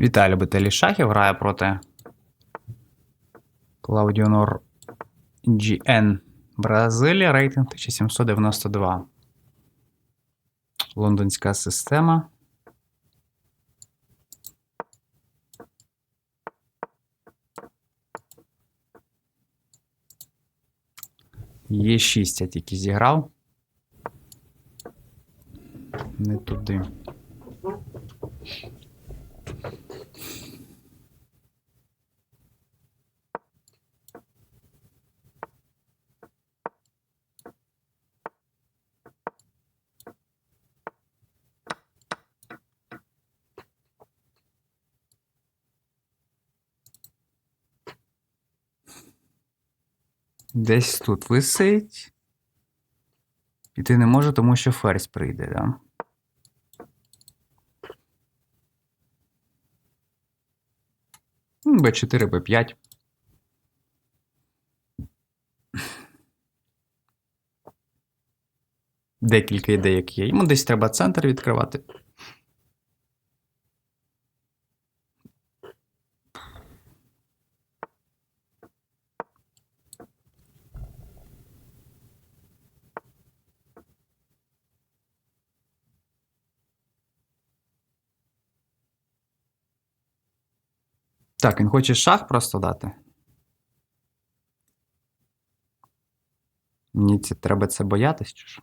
Вітаю, любителі шахів. Грає проти Клаудіонор GN Бразилія. Рейтинг 1792. Лондонська система. Є 6 я тільки зіграв. Не туди. Десь тут висить. Піти не може, тому що ферзь прийде, да? Б4, Б5. Декілька ідей, які є. Йому десь треба центр відкривати. Так, він хоче шах просто дати. Мені це треба це боятись, чи що?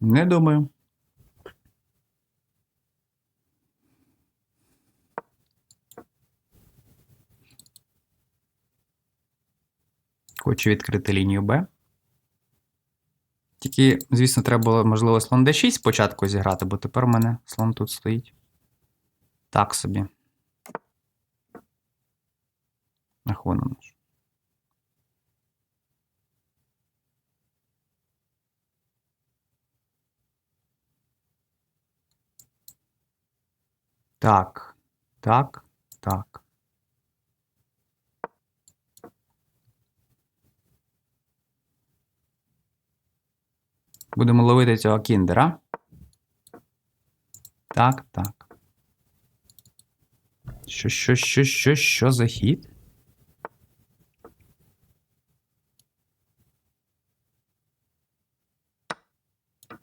Не думаю. Хочу відкрити лінію Б. Тільки, звісно, треба було, можливо, слон D6 спочатку зіграти, бо тепер у мене слон тут стоїть. Так собі. Ах, вон ж. Так, так, так. Будемо ловити цього кіндера. Так, так. Що, що, що, що, що за хід?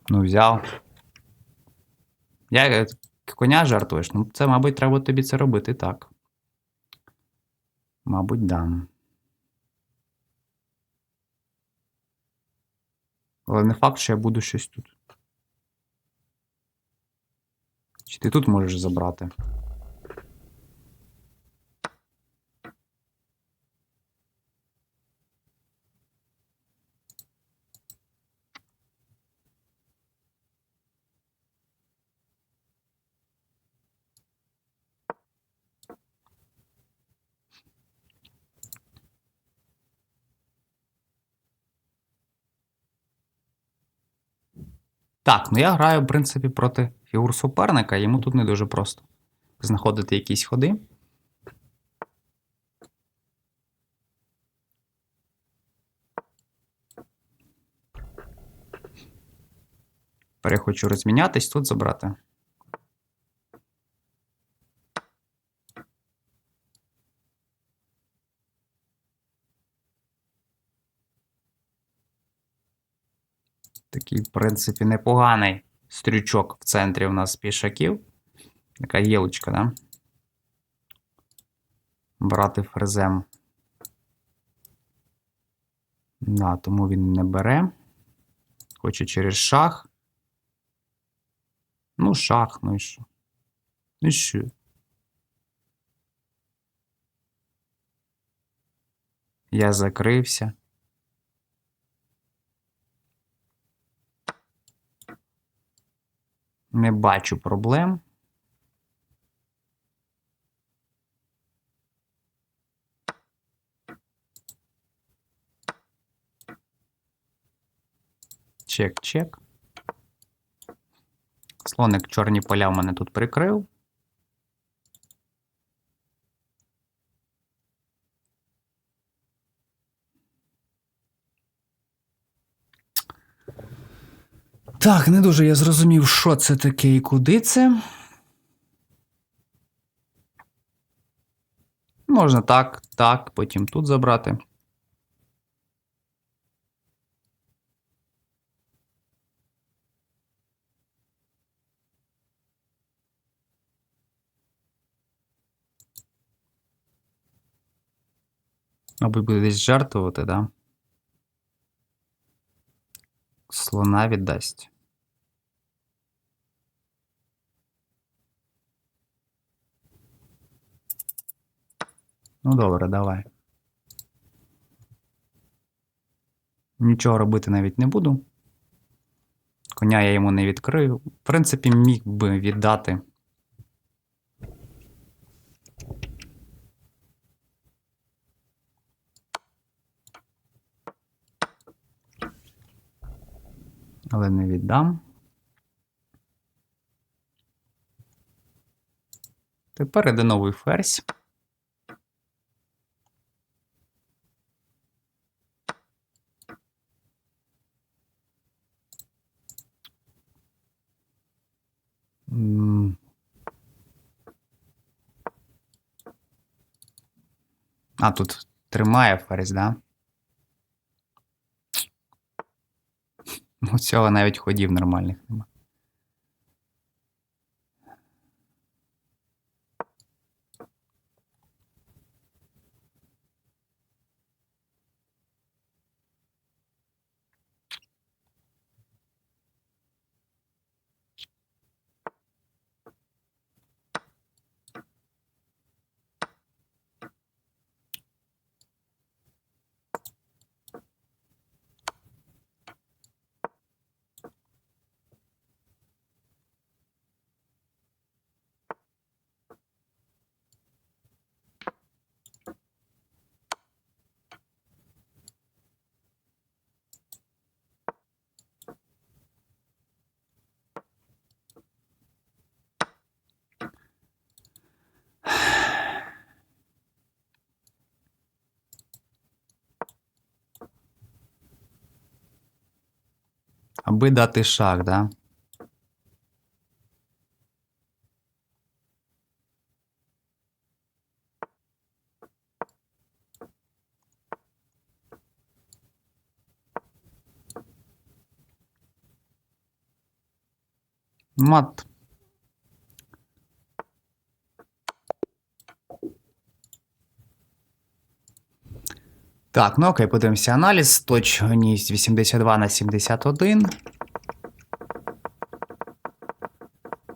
Ну, взяв. Я е, коня жартуєш. Ну, це, мабуть, треба тобі це робити так. Мабуть, дам. Але не факт, що я буду щось тут. Чи ти тут можеш забрати? Так, ну я граю, в принципі, проти фігур суперника, йому тут не дуже просто знаходити якісь ходи. Перехочу розмінятись, тут забрати. Такий, в принципі, непоганий стрючок в центрі у нас пішаків. Така гілочка, да? Брати фрезем. Да, тому він не бере. Хоче через шах. Ну, шах, ну і що? Ну і що? Я закрився. Не бачу проблем. Чек, чек. Слоник чорні поля в мене тут прикрив. Так, не дуже я зрозумів, що це таке і куди це. Можна так, так, потім тут забрати. Мабуть, буде десь жертвувати, да? Слона віддасть. Ну, добре, давай. Нічого робити навіть не буду. Коня я йому не відкрию. В принципі, міг би віддати. Але не віддам. Тепер іде новий ферзь. А, тут тримає ферзь, да? Ну, цього навіть ходів нормальних нема. Аби дати шах, да? Мат. Так, ну окей, подивимося аналіз. Точність 82 на 71.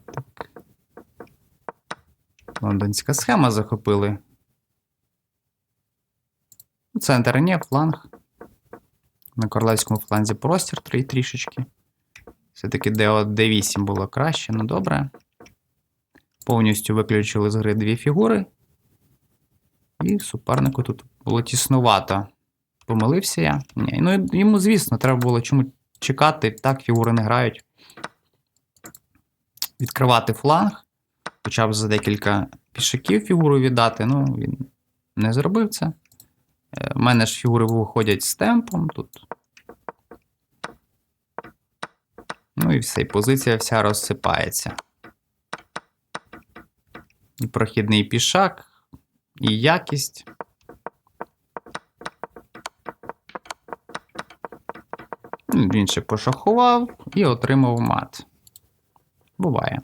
Так. Лондонська схема захопили. Центр ні, фланг. На королевському фланзі простір три трішечки. Все-таки D8 було краще, ну добре. Повністю виключили з гри дві фігури. І супернику тут було тіснувато. Помилився я? Ні. Ну, йому, звісно, треба було чому чекати. Так, фігури не грають. Відкривати фланг. Хоча б за декілька пішаків фігуру віддати. Ну, він не зробив це. У мене ж фігури виходять з темпом тут. Ну і все, і позиція вся розсипається. І прохідний пішак, і якість. Він ще пошахував і отримав мат. Буває.